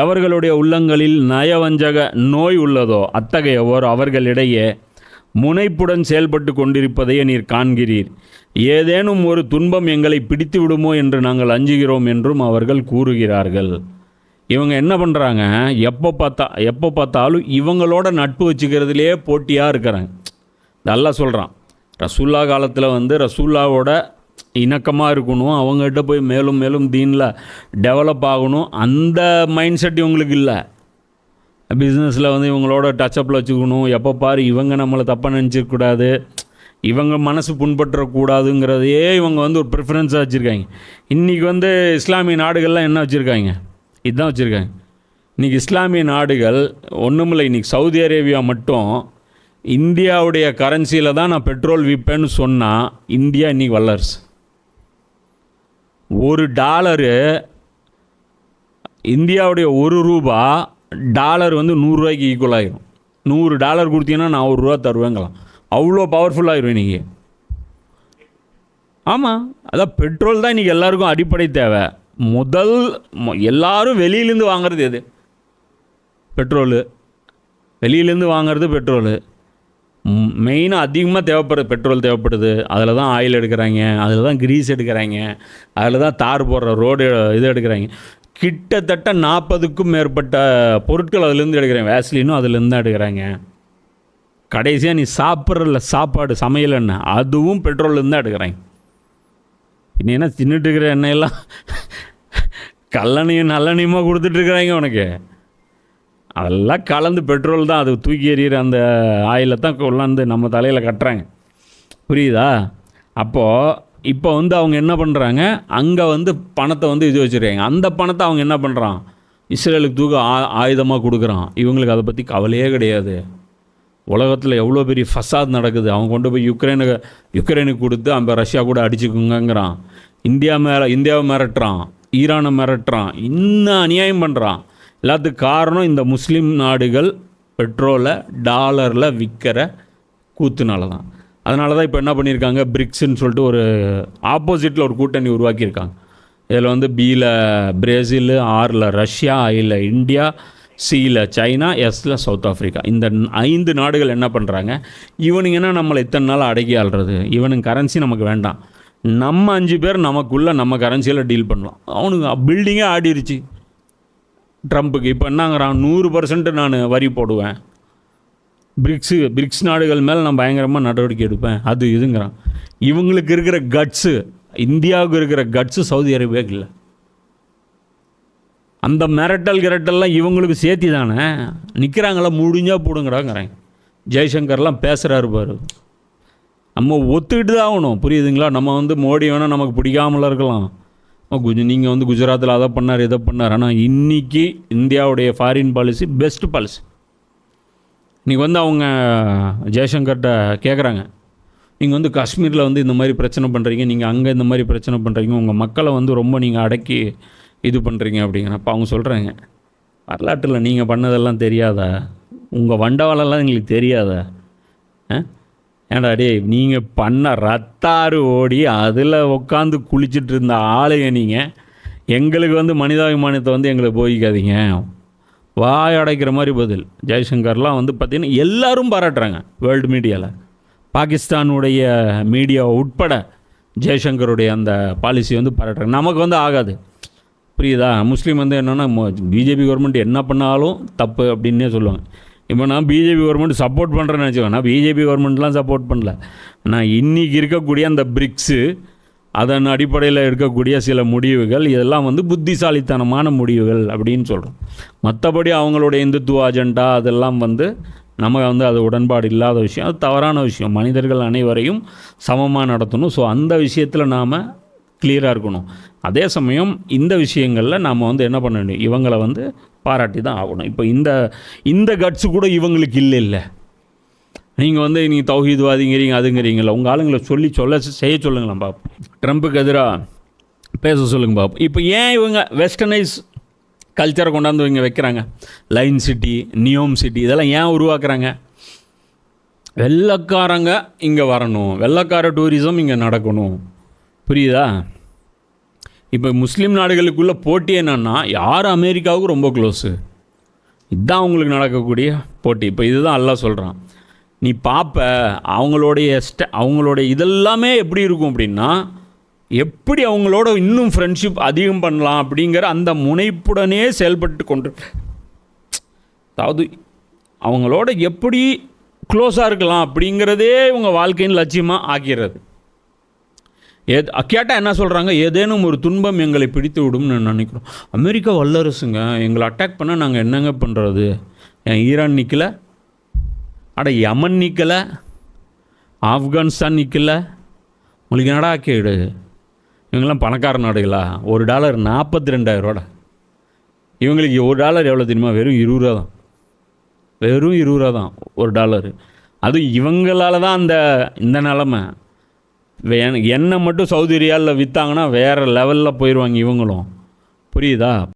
எவர்களுடைய உள்ளங்களில் நயவஞ்சக நோய் உள்ளதோ அத்தகையவர் அவர்களிடையே முனைப்புடன் செயல்பட்டு கொண்டிருப்பதையே நீர் காண்கிறீர். ஏதேனும் ஒரு துன்பம் எங்களை பிடித்து விடுமோ என்று நாங்கள் அஞ்சுகிறோம் என்றும் அவர்கள் கூறுகிறார்கள். இவங்க என்ன பண்ணுறாங்க எப்போ பார்த்தா எப்போ பார்த்தாலும் இவங்களோட நட்பு வச்சுக்கிறதுலே போட்டியாக இருக்கிறாங்க. நல்லா சொல்கிறான் ரசூல்லா காலத்தில் வந்து ரசூல்லாவோட இணக்கமாக இருக்கணும் அவங்ககிட்ட போய் மேலும் மேலும் தீனில் டெவலப் ஆகணும். அந்த மைண்ட் செட் இவங்களுக்கு இல்லை. பிஸ்னஸில் வந்து இவங்களோட டச்சப்பில் வச்சுக்கணும். எப்போ பாரு இவங்க நம்மளை தப்பாக நினச்சிக்கூடாது இவங்க மனசு புண்பற்றக்கூடாதுங்கிறதையே இவங்க வந்து ஒரு ப்ரிஃபரன்ஸாக வச்சுருக்காங்க. இன்றைக்கி வந்து இஸ்லாமிய நாடுகள்லாம் என்ன வச்சுருக்காங்க? இதுதான் வச்சுருக்காங்க. இன்றைக்கி இஸ்லாமிய நாடுகள் ஒன்றுமில்லை இன்றைக்கி சவுதி அரேபியா மட்டும் இந்தியாவுடைய கரன்சியில் தான் நான் பெட்ரோல் விற்பேன்னு சொன்னால் இந்தியா இன்றைக்கி வல்லரசு. ஒரு டாலரு இந்தியாவுடைய ஒரு ரூபா டாலர் வந்து நூறுரூவாய்க்கு ஈக்குவல் ஆகிரும் நூறு டாலர் கொடுத்தீங்கன்னா நான் ஒரு ரூபா தருவேங்களாம். அவ்வளோ பவர்ஃபுல்லாகிரும் இன்றைக்கி ஆமாம் அதான் பெட்ரோல் தான் இன்றைக்கி எல்லாருக்கும் அடிப்படை தேவை. முதல் மொ- எல்லாரும் வெளியிலேருந்து வாங்குறது எது? பெட்ரோலு வெளியிலேருந்து வாங்குறது பெட்ரோலு மெயினாக அதிகமாக தேவைப்படுறது பெட்ரோல் தேவைப்படுது. அதில் தான் ஆயில் எடுக்கிறாங்க. அதில் தான் கிரீஸ் எடுக்கிறாங்க. அதில் தான் தார் போடுற ரோடு இது எடுக்கிறாங்க. கிட்டத்தட்ட நாற்பதுக்கும் மேற்பட்ட பொருட்கள் அதுலேருந்து எடுக்கிறாங்க. வேஸ்லினும் அதுலேருந்து தான் எடுக்கிறாங்க. கடைசியாக நீ சாப்பிட்றல சாப்பாடு சமையல் எண்ணெய் அதுவும் பெட்ரோல்லேருந்து தான் எடுக்கிறாங்க. இன்னும் என்ன தின்னுட்டு இருக்கிற எண்ணெயெல்லாம்? கல்லணையும் நல்லெண்ணையுமா கொடுத்துட்ருக்குறாங்க உனக்கு. அதெல்லாம் கலந்து பெட்ரோல் தான். அது தூக்கி எறிகிற அந்த ஆயிலை தான் கொண்டாந்து நம்ம தலையில் கட்டுறாங்க. புரியுதா? அப்போது இப்போ வந்து அவங்க என்ன பண்ணுறாங்க அங்கே வந்து பணத்தை வந்து இது வச்சுருக்காங்க. அந்த பணத்தை அவங்க என்ன பண்ணுறான் இஸ்ரேலுக்கு தூக்க ஆ ஆயுதமாக கொடுக்குறான். இவங்களுக்கு அதை பற்றி கவலையே கிடையாது. உலகத்தில் எவ்வளோ பெரிய ஃபசாத் நடக்குது. அவன் கொண்டு போய் யுக்ரைனுக்கு யுக்ரைனுக்கு கொடுத்து அந்த ரஷ்யா கூட அடிச்சுக்குங்கிறான் இந்தியா மேலே இந்தியாவை மிரட்டுறான். ஈரானை மிரட்டுறான். இன்னும் அநியாயம் பண்ணுறான் எல்லாத்துக்கும் காரணம் இந்த முஸ்லீம் நாடுகள் பெட்ரோலை டாலரில் விற்கிற கூத்துனால தான். அதனால தான் இப்போ என்ன பண்ணியிருக்காங்க? பிரிக்ஸ்ன்னு சொல்லிட்டு ஒரு ஆப்போசிட்டில் ஒரு கூட்டணி உருவாக்கியிருக்காங்க. இதில் வந்து பியில் பிரேசில் ஆறில் ரஷ்யா ஐயில் இந்தியா சியில் சைனா எஸ்ல சவுத் ஆஃப்ரிக்கா இந்த ஐந்து நாடுகள் என்ன பண்ணுறாங்க? இவனுங்க என்ன நம்மளை இத்தனை நாள் அடக்கி ஆள்றது? இவனுங்க கரன்சி நமக்கு வேண்டாம். நம்ம அஞ்சு பேர் நமக்குள்ளே நம்ம கரன்சியில் டீல் பண்ணலாம். அவனுக்கு பில்டிங்கே ஆடிருச்சு. ட்ரம்ப்புக்கு. இப்போ என்னங்கிறான்? நூறு பர்சன்ட் நான் வரி போடுவேன். பிரிக்ஸு பிரிக்ஸ் நாடுகள் மேலே நான் பயங்கரமாக நடவடிக்கை எடுப்பேன். அது இதுங்கிறான். இவங்களுக்கு இருக்கிற கட்ஸு இந்தியாவுக்கு இருக்கிற கட்ஸு சவுதி அரேபியாவுக்கு இல்லை. அந்த மிரட்டல் கிரட்டல்லாம் இவங்களுக்கு சேர்த்தி தானே? நிற்கிறாங்களா முடிஞ்சால் போடுங்கிறாங்கிறேன் ஜெய்சங்கர்லாம் பேசுகிறாரு பாரு. நம்ம ஒத்துக்கிட்டு தான் ஆகணும். புரியுதுங்களா? நம்ம வந்து மோடி வேணால் நமக்கு பிடிக்காமல இருக்கலாம். கொஞ்சம் நீங்கள் வந்து குஜராத்தில் அதை பண்ணார் இதை பண்ணார். ஆனால் இன்றைக்கி இந்தியாவுடைய ஃபாரின் பாலிசி பெஸ்ட் பாலிசி இன்றைக்கி வந்து அவங்க ஜெய்சங்கர்கிட்ட கேட்குறாங்க நீங்கள் வந்து காஷ்மீரில் வந்து இந்த மாதிரி பிரச்சனை பண்ணுறீங்க நீங்கள் அங்கே இந்த மாதிரி பிரச்சனை பண்ணுறீங்க உங்கள் மக்களை வந்து ரொம்ப நீங்கள் அடக்கி இது பண்ணுறீங்க அப்படிங்கிற அப்போ அவங்க சொல்கிறாங்க வரலாற்றில் நீங்கள் பண்ணதெல்லாம் தெரியாதா? உங்கள் வண்டவாளெல்லாம் எங்களுக்கு தெரியாதா? ஆ? ஏன்டா டேய் நீங்கள் பண்ண ரத்தாறு ஓடி அதில் உட்காந்து குளிச்சிட்டு இருந்த ஆளுங்க நீங்கள் எங்களுக்கு வந்து மனிதாபிமானத்தை வந்து எங்களை போய்க்காதீங்க வாய் அடைக்கிற மாதிரி பதில். ஜெய்சங்கர்லாம் வந்து பார்த்திங்கன்னா எல்லாரும் பாராட்டுறாங்க வேர்ல்டு மீடியாவில் பாகிஸ்தானுடைய மீடியா உட்பட ஜெய்சங்கருடைய அந்த பாலிசி வந்து பாராட்டுறாங்க. நமக்கு வந்து ஆகாது. புரியுதா? முஸ்லீம் வந்து என்னென்னா பிஜேபி கவர்மெண்ட் என்ன பண்ணாலும் தப்பு அப்படின்னே சொல்லுவாங்க. இப்போ நான் பிஜேபி கவர்மெண்ட் சப்போர்ட் பண்ணுறேன்னு நினச்சிக்கோங்க நான் பிஜேபி கவர்மெண்ட்லாம் சப்போர்ட் பண்ணல. நான் இன்றைக்கி இருக்கக்கூடிய அந்த பிரிக்ஸு அதன் அடிப்படையில் இருக்கக்கூடிய சில முடிவுகள் இதெல்லாம் வந்து புத்திசாலித்தனமான முடிவுகள் அப்படின்னு சொல்கிறோம் மற்றபடி அவங்களுடைய இந்துத்துவ அஜெண்டா அதெல்லாம் வந்து நம்ம வந்து அது உடன்பாடு இல்லாத விஷயம். அது தவறான விஷயம். மனிதர்கள் அனைவரையும் சமமாக நடத்தணும். ஸோ அந்த விஷயத்தில் நாம் கிளியராக இருக்கணும். அதே சமயம் இந்த விஷயங்களில் நாம் வந்து என்ன பண்ண வேண்டும் இவங்களை வந்து பாராட்டி தான் ஆகணும். இப்போ இந்த இந்த கட்ஸு கூட இவங்களுக்கு இல்லை இல்லை. நீங்கள் வந்து நீங்கள் தௌஹீத்வாதிங்கிறீங்க அதுங்கிறீங்களா உங்கள் ஆளுங்களை சொல்லி சொல்ல செய்ய சொல்லுங்களேன் பாப்போம் ட்ரம்ப்புக்கு எதிராக பேச சொல்லுங்க பாப்போம் இப்போ ஏன் இவங்க வெஸ்டர்னைஸ் கல்ச்சரை கொண்டாந்து இவங்க வைக்கிறாங்க? லைன் சிட்டி நியோம் சிட்டி இதெல்லாம் ஏன் உருவாக்குறாங்க? வெள்ளக்காரங்க இங்கே வரணும். வெள்ளக்கார டூரிசம் இங்கே நடக்கணும். புரியுதா? இப்போ முஸ்லீம் நாடுகளுக்குள்ள போட்டி என்னன்னா யார் அமெரிக்காவுக்கு ரொம்ப க்ளோஸு இதுதான் அவங்களுக்கு நடக்கக்கூடிய போட்டி. இப்போ இதுதான் அல்லாஹ் சொல்கிறான் நீ பார்ப்ப அவங்களுடைய ஸ்ட அவங்களுடைய இதெல்லாமே எப்படி இருக்கும் அப்படின்னா எப்படி அவங்களோட இன்னும் ஃப்ரெண்ட்ஷிப் அதிகம் பண்ணலாம் அப்படிங்கிற அந்த முனைப்புடனே செயல்பட்டு கொண்டு அதாவது அவங்களோட எப்படி க்ளோஸாக இருக்கலாம் அப்படிங்கிறதே இவங்க வாழ்க்கையின் லட்சியமாக ஆக்கிறது. ஏது கேட்டால் என்ன சொல்கிறாங்க ஏதேனும் ஒரு துன்பம் எங்களை பிடித்து விடும்னு நினைக்கிறோம். அமெரிக்கா வல்லரசுங்க எங்களை அட்டாக் பண்ணால் நாங்கள் என்னங்க பண்ணுறது ஏன் ஈரான் நிற்கல அட யமன் நிற்கலை ஆப்கானிஸ்தான் நிற்கல உங்களுக்கு என்னடா கேடு? இவங்கெல்லாம் பணக்கார நாடுகளா? ஒரு டாலர் நாற்பத்தி ரெண்டாயிரரூவாடா இவங்களுக்கு ஒரு டாலர் எவ்வளோ தெரியுமா? வெறும் இருபது ரூபா தான் வெறும் இருபது ரூபா தான் ஒரு டாலரு. அதுவும் இவங்களால தான் அந்த இந்த நிலமை. எனக்கு எண்ணெய் மட்டும் சவுதி ரியாலில் விற்றாங்கன்னா வேறு லெவலில் போயிடுவாங்க இவங்களும். புரியுதா?